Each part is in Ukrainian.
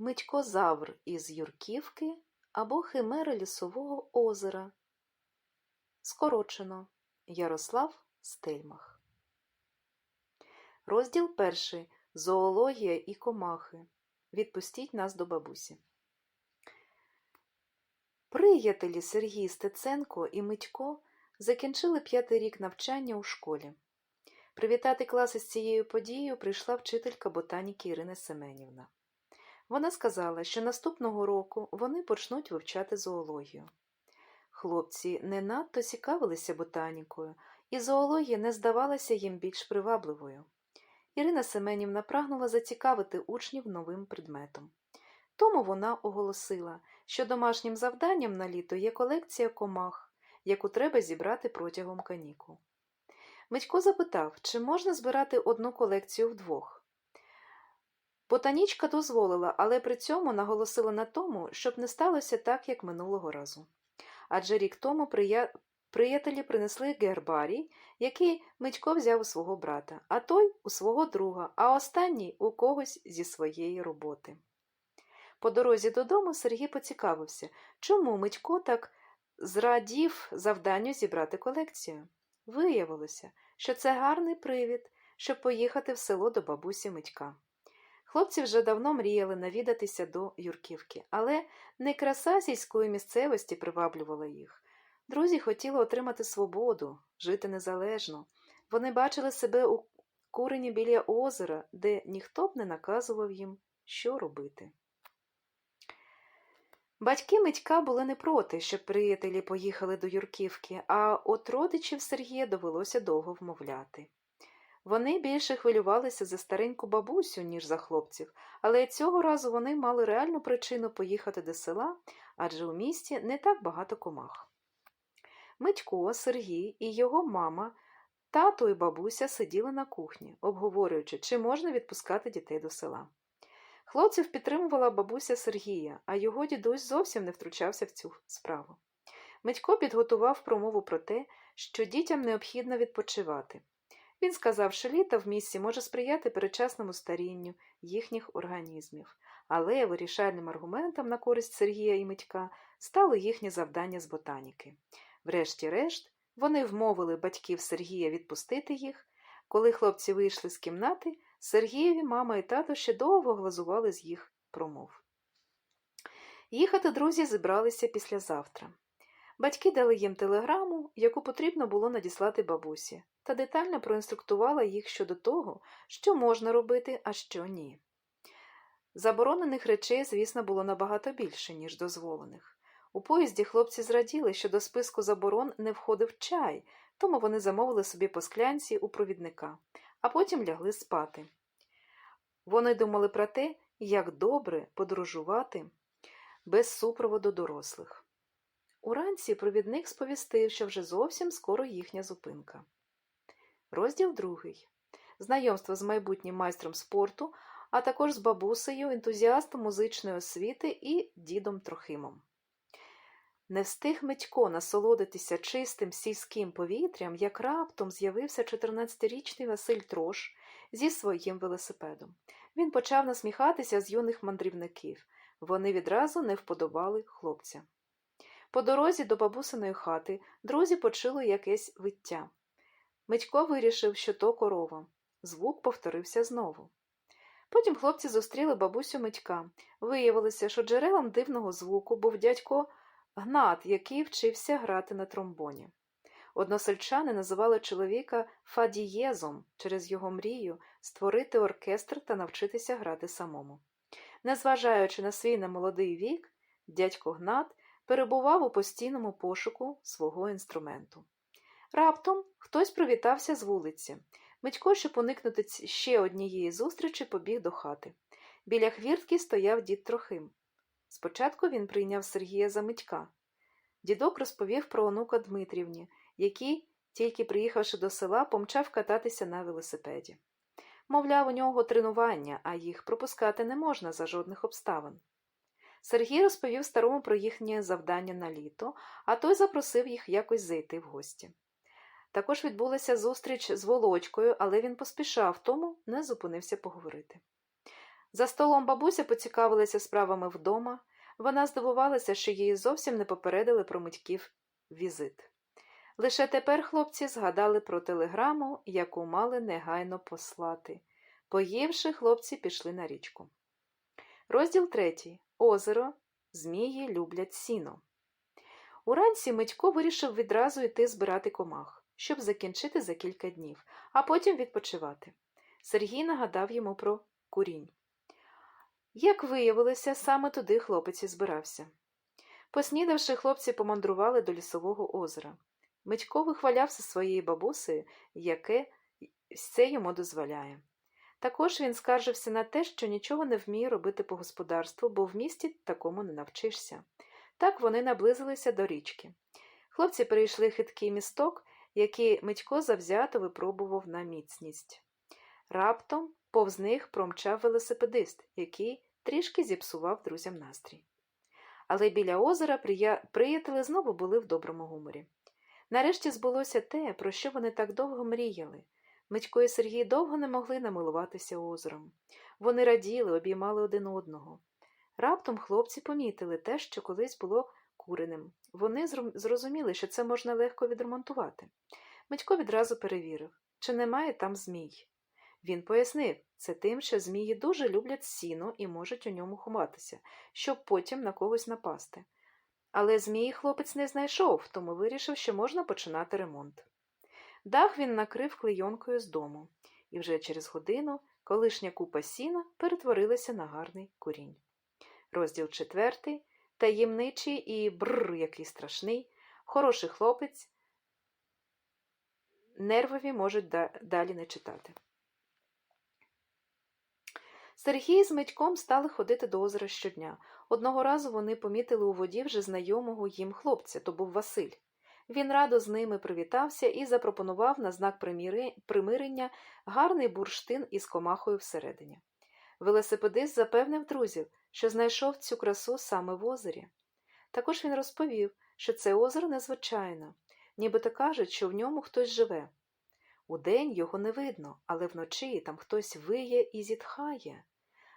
Митькозавр із Юрківки або Химера лісового озера. Скорочено Ярослав Стельмах. Розділ перший. Зоологія і комахи. Відпустіть нас до бабусі. Приятелі Сергій Стеценко і Митько закінчили п'ятий рік навчання у школі. Привітати класи з цією подією прийшла вчителька ботаніки Ірина Семенівна. Вона сказала, що наступного року вони почнуть вивчати зоологію. Хлопці не надто цікавилися ботанікою, і зоологія не здавалася їм більш привабливою. Ірина Семенівна прагнула зацікавити учнів новим предметом. Тому вона оголосила, що домашнім завданням на літо є колекція комах, яку треба зібрати протягом канікул. Митько запитав, чи можна збирати одну колекцію вдвох. Ботанічка дозволила, але при цьому наголосила на тому, щоб не сталося так, як минулого разу. Адже рік тому прия... приятелі принесли гербарій, який Митько взяв у свого брата, а той у свого друга, а останній у когось зі своєї роботи. По дорозі додому Сергій поцікавився, чому Митько так зрадів завданню зібрати колекцію. Виявилося, що це гарний привід, щоб поїхати в село до бабусі Митька. Хлопці вже давно мріяли навідатися до Юрківки, але не краса сільської місцевості приваблювала їх. Друзі хотіли отримати свободу, жити незалежно. Вони бачили себе у курені біля озера, де ніхто б не наказував їм, що робити. Батьки Митька були не проти, щоб приятелі поїхали до Юрківки, а от родичів Сергія довелося довго вмовляти. Вони більше хвилювалися за стареньку бабусю, ніж за хлопців, але цього разу вони мали реальну причину поїхати до села, адже у місті не так багато комах. Митько, Сергій і його мама, тато і бабуся сиділи на кухні, обговорюючи, чи можна відпускати дітей до села. Хлопців підтримувала бабуся Сергія, а його дідусь зовсім не втручався в цю справу. Митько підготував промову про те, що дітям необхідно відпочивати. Він сказав, що літо в місті може сприяти передчасному старінню їхніх організмів, але вирішальним аргументом на користь Сергія і Митька стало їхнє завдання з ботаніки. Врешті-решт, вони вмовили батьків Сергія відпустити їх. Коли хлопці вийшли з кімнати, Сергієві мама і тато ще довго глазували з їх промов. Їхати друзі зібралися післязавтра. Батьки дали їм телеграму, яку потрібно було надіслати бабусі, та детально проінструктувала їх щодо того, що можна робити, а що ні. Заборонених речей, звісно, було набагато більше, ніж дозволених. У поїзді хлопці зраділи, що до списку заборон не входив чай, тому вони замовили собі по склянці у провідника, а потім лягли спати. Вони думали про те, як добре подорожувати без супроводу дорослих. Уранці провідник сповістив, що вже зовсім скоро їхня зупинка. Розділ другий. Знайомство з майбутнім майстром спорту, а також з бабусею, ентузіастом музичної освіти і дідом Трохимом. Не встиг Митько насолодитися чистим сільським повітрям, як раптом з'явився 14-річний Василь Трош зі своїм велосипедом. Він почав насміхатися з юних мандрівників. Вони відразу не вподобали хлопця. По дорозі до бабусиної хати друзі почули якесь виття. Митько вирішив, що то корова. Звук повторився знову. Потім хлопці зустріли бабусю Митька. Виявилося, що джерелом дивного звуку був дядько Гнат, який вчився грати на тромбоні. Односельчани називали чоловіка Фадієзом через його мрію створити оркестр та навчитися грати самому. Незважаючи на свій немолодий вік, дядько Гнат перебував у постійному пошуку свого інструменту. Раптом хтось привітався з вулиці. Митько, щоб уникнути ще однієї зустрічі, побіг до хати. Біля хвіртки стояв дід Трохим. Спочатку він прийняв Сергія за Митька. Дідок розповів про онука Дмитрівні, який, тільки приїхавши до села, помчав кататися на велосипеді. Мовляв, у нього тренування, а їх пропускати не можна за жодних обставин. Сергій розповів старому про їхнє завдання на літо, а той запросив їх якось зайти в гості. Також відбулася зустріч з Володькою, але він поспішав, тому не зупинився поговорити. За столом бабуся поцікавилася справами вдома. Вона здивувалася, що її зовсім не попередили про Митьків візит. Лише тепер хлопці згадали про телеграму, яку мали негайно послати. Поївши, хлопці пішли на річку. Розділ третій. Озеро. Змії люблять сіно. Уранці Митько вирішив відразу йти збирати комах, щоб закінчити за кілька днів, а потім відпочивати. Сергій нагадав йому про курінь. Як виявилося, саме туди хлопець і збирався. Поснідавши, хлопці помандрували до лісового озера. Митько вихвалявся своєю бабусею, яке все йому дозволяє. Також він скаржився на те, що нічого не вміє робити по господарству, бо в місті такому не навчишся. Так вони наблизилися до річки. Хлопці перейшли хиткий місток, який Митько завзято випробував на міцність. Раптом повз них промчав велосипедист, який трішки зіпсував друзям настрій. Але біля озера прия... приятели знову були в доброму гуморі. Нарешті збулося те, про що вони так довго мріяли. Митько і Сергій довго не могли намилуватися озером. Вони раділи, обіймали один одного. Раптом хлопці помітили те, що колись було куреним. Вони зрозуміли, що це можна легко відремонтувати. Митько відразу перевірив, чи немає там змій. Він пояснив це тим, що змії дуже люблять сіно і можуть у ньому ховатися, щоб потім на когось напасти. Але змії хлопець не знайшов, тому вирішив, що можна починати ремонт. Дах він накрив клейонкою з дому, і вже через годину колишня купа сіна перетворилася на гарний курінь. Розділ четвертий таємничий і бррр, який страшний, хороший хлопець. Нервові можуть далі не читати. Сергій з Митьком стали ходити до озера щодня. Одного разу вони помітили у воді вже знайомого їм хлопця, то був Василь. Він радо з ними привітався і запропонував на знак примирення гарний бурштин із комахою всередині. Велосипедист запевнив друзів, що знайшов цю красу саме в озері. Також він розповів, що це озеро незвичайне, нібито кажуть, що в ньому хтось живе. Удень його не видно, але вночі там хтось виє і зітхає.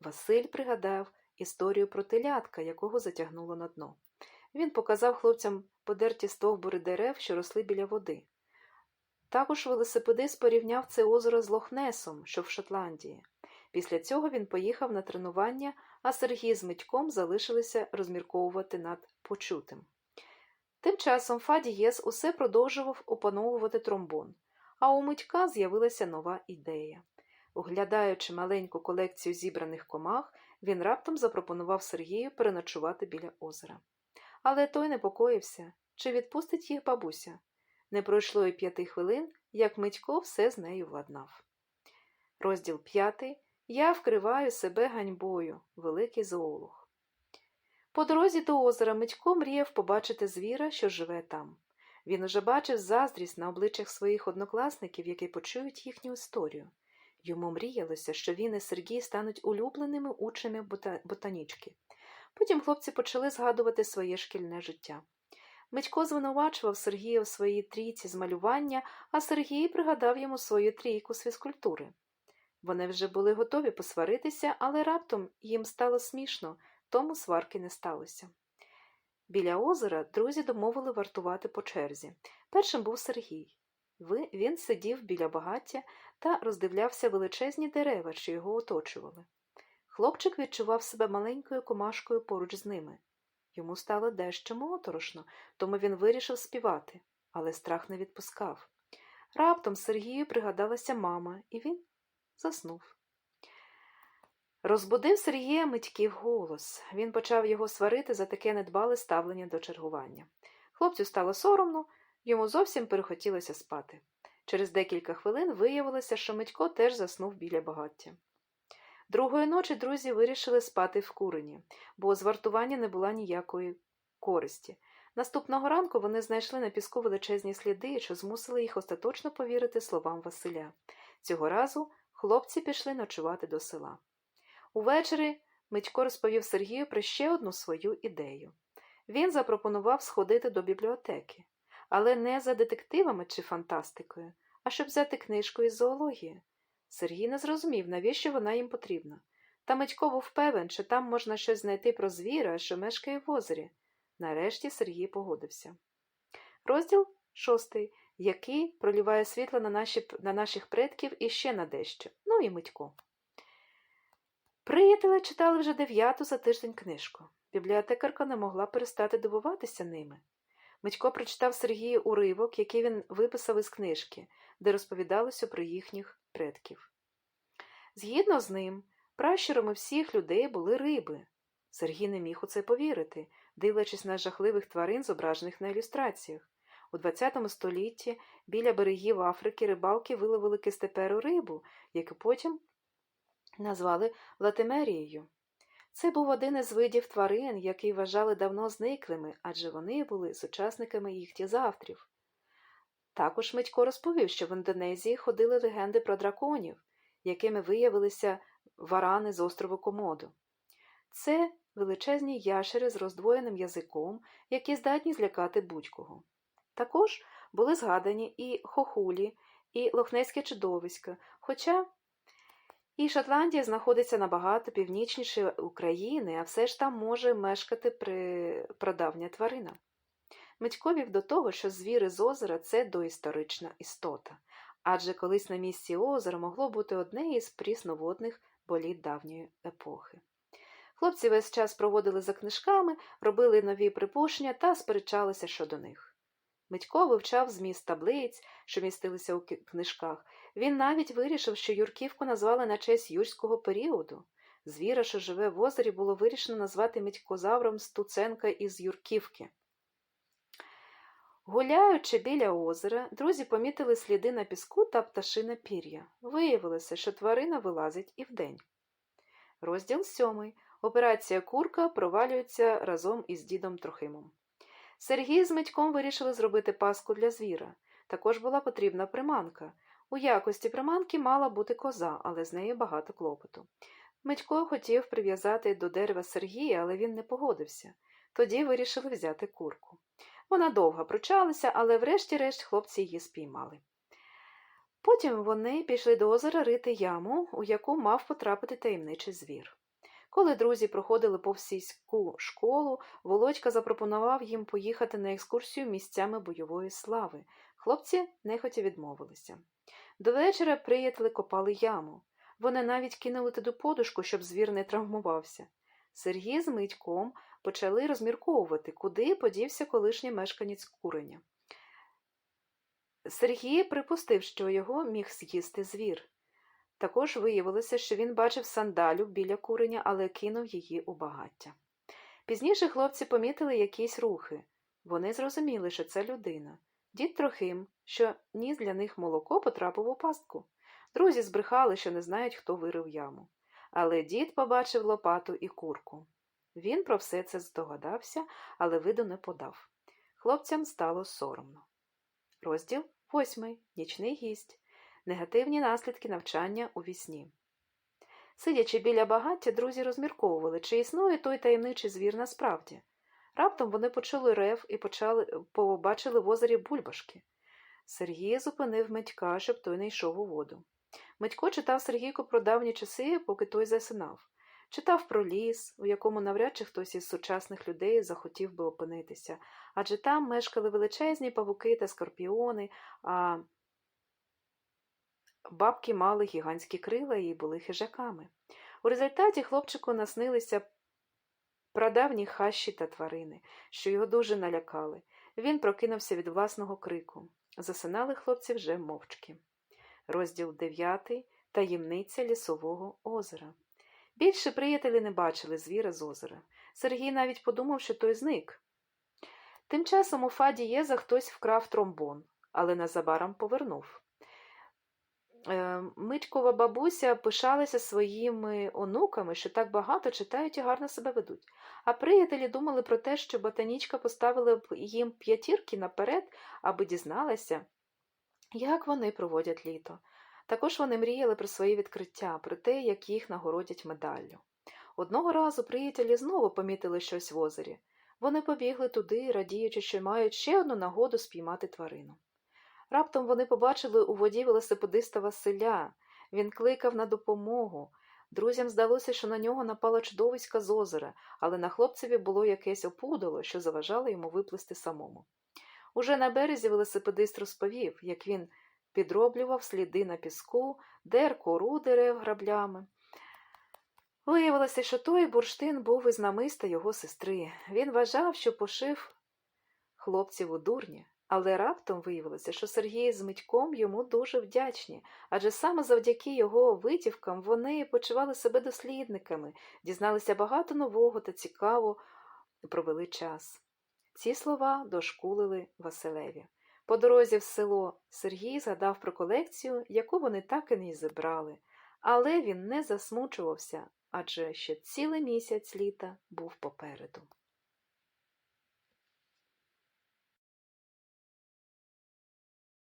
Василь пригадав історію про телятка, якого затягнуло на дно. Він показав хлопцям подерті стовбури дерев, що росли біля води. Також велосипедист порівняв це озеро з Лохнесом, що в Шотландії. Після цього він поїхав на тренування, а Сергій з Митьком залишилися розмірковувати над почутим. Тим часом Фадієс усе продовжував опановувати тромбон, а у Митька з'явилася нова ідея. Оглядаючи маленьку колекцію зібраних комах, він раптом запропонував Сергію переночувати біля озера. Але той непокоївся, чи відпустить їх бабуся. Не пройшло й п'яти хвилин, як Митько все з нею владнав. Розділ п'ятий Я вкриваю себе ганьбою, великий зоолог. По дорозі до озера Митько мріяв побачити звіра, що живе там. Він уже бачив заздрість на обличчях своїх однокласників, які почують їхню історію. Йому мріялося, що він і Сергій стануть улюбленими учнями ботанічки. Потім хлопці почали згадувати своє шкільне життя. Митько звинувачував Сергія в своїй трійці з малювання, а Сергій пригадав йому свою трійку з фізкультури. Вони вже були готові посваритися, але раптом їм стало смішно, тому сварки не сталося. Біля озера друзі домовили вартувати по черзі. Першим був Сергій. Він сидів біля багаття та роздивлявся величезні дерева, що його оточували. Хлопчик відчував себе маленькою комашкою поруч з ними. Йому стало дещо моторошно, тому він вирішив співати, але страх не відпускав. Раптом Сергію пригадалася мама, і він заснув. Розбудив Сергія Митьків голос. Він почав його сварити за таке недбале ставлення до чергування. Хлопцю стало соромно, йому зовсім перехотілося спати. Через декілька хвилин виявилося, що Митько теж заснув біля багаття. Другої ночі друзі вирішили спати в курені, бо з вартування не була ніякої користі. Наступного ранку вони знайшли на піску величезні сліди, що змусили їх остаточно повірити словам Василя. Цього разу хлопці пішли ночувати до села. Увечері Митько розповів Сергію про ще одну свою ідею. Він запропонував сходити до бібліотеки, але не за детективами чи фантастикою, а щоб взяти книжку із зоології. Сергій не зрозумів, навіщо вона їм потрібна. Та Митько був певен, що там можна щось знайти про звіра, що мешкає в озері. Нарешті Сергій погодився. Розділ шостий, який проліває світло на, наші, на наших предків і ще на дещо. Ну і Митько. Приятели читали вже дев'яту за тиждень книжку. Бібліотекарка не могла перестати дивуватися ними. Митько прочитав Сергію уривок, який він виписав із книжки, де розповідалося про їхніх предків. Згідно з ним, пращурами всіх людей були риби. Сергій не міг у це повірити, дивлячись на жахливих тварин, зображених на ілюстраціях. У ХХ столітті біля берегів Африки рибалки виловили кистеперу рибу, яку потім назвали латимерією. Це був один із видів тварин, які вважали давно зниклими, адже вони були сучасниками іхтізавтрів. Також Митько розповів, що в Індонезії ходили легенди про драконів, якими виявилися варани з острову Комоду. Це величезні яшери з роздвоєним язиком, які здатні злякати будь-кого. Також були згадані і хохулі, і лохнеське чудовисько, хоча і Шотландія знаходиться набагато північніше України, а все ж там може мешкати при... прадавня тварина. Митько вів до того, що звіри з озера це доісторична істота, адже колись на місці озера могло бути одне із прісноводних боліт давньої епохи. Хлопці весь час проводили за книжками, робили нові припущення та сперечалися щодо них. Митько вивчав зміст таблиць, що містилися у книжках. Він навіть вирішив, що Юрківку назвали на честь юрського періоду. Звіра, що живе в озері, було вирішено назвати Митькозавром Стуценка із Юрківки. Гуляючи біля озера, друзі помітили сліди на піску та пташине пір'я. Виявилося, що тварина вилазить і вдень. Розділ сьомий. Операція Курка провалюється разом із дідом Трохимом. Сергій з Митьком вирішили зробити паску для звіра. Також була потрібна приманка. У якості приманки мала бути коза, але з нею багато клопоту. Митько хотів прив'язати до дерева Сергія, але він не погодився. Тоді вирішили взяти курку. Вона довго пручалася, але врешті-решт хлопці її спіймали. Потім вони пішли до озера рити яму, у яку мав потрапити таємничий звір. Коли друзі проходили повз сільську школу, Володька запропонував їм поїхати на екскурсію місцями бойової слави. Хлопці нехотя відмовилися. До вечора приятели копали яму. Вони навіть кинули туди подушку, щоб звір не травмувався. Сергій з Митьком почали розмірковувати, куди подівся колишній мешканець куреня. Сергій припустив, що його міг з'їсти звір. Також виявилося, що він бачив сандалю біля куреня, але кинув її у багаття. Пізніше хлопці помітили якісь рухи. Вони зрозуміли, що це людина. Дід Трохим, що ніс для них молоко, потрапив у пастку. Друзі збрехали, що не знають, хто вирив яму. Але дід побачив лопату і курку. Він про все це здогадався, але виду не подав. Хлопцям стало соромно. Розділ восьмий. Нічний гість. Негативні наслідки навчання у вісні. Сидячи біля багаття, друзі розмірковували, чи існує той таємничий звір насправді. Раптом вони почули рев і почали, побачили в озері бульбашки. Сергій зупинив Митька, щоб той не йшов у воду. Митько читав Сергійку про давні часи, поки той засинав. Читав про ліс, у якому навряд чи хтось із сучасних людей захотів би опинитися, адже там мешкали величезні павуки та скорпіони, а бабки мали гігантські крила і були хижаками. У результаті хлопчику наснилися прадавні хащі та тварини, що його дуже налякали. Він прокинувся від власного крику. Засинали хлопці вже мовчки. Розділ дев'ятий Таємниця лісового озера. Більше приятелі не бачили звіра з озера. Сергій навіть подумав, що той зник. Тим часом у фаді Єза хтось вкрав тромбон, але незабаром повернув. Е, Митькова бабуся пишалася своїми онуками, що так багато читають і гарно себе ведуть. А приятелі думали про те, що ботанічка поставила б їм п'ятірки наперед, аби дізналася, як вони проводять літо. Також вони мріяли про свої відкриття, про те, як їх нагородять медаллю. Одного разу приятелі знову помітили щось в озері. Вони побігли туди, радіючи, що мають ще одну нагоду спіймати тварину. Раптом вони побачили у воді велосипедиста Василя. Він кликав на допомогу. Друзям здалося, що на нього напала чудовиська з озера, але на хлопцеві було якесь опудало, що заважало йому виплисти самому. Уже на березі велосипедист розповів, як він підроблював сліди на піску, дер кору дерев граблями. Виявилося, що той бурштин був із намиста його сестри. Він вважав, що пошив хлопців у дурні, але раптом виявилося, що Сергій з Митьком йому дуже вдячні, адже саме завдяки його витівкам вони почували себе дослідниками, дізналися багато нового та цікаво провели час. Ці слова дошкулили Василеві. По дорозі в село Сергій згадав про колекцію, яку вони так і не зібрали, але він не засмучувався, адже ще цілий місяць літа був попереду.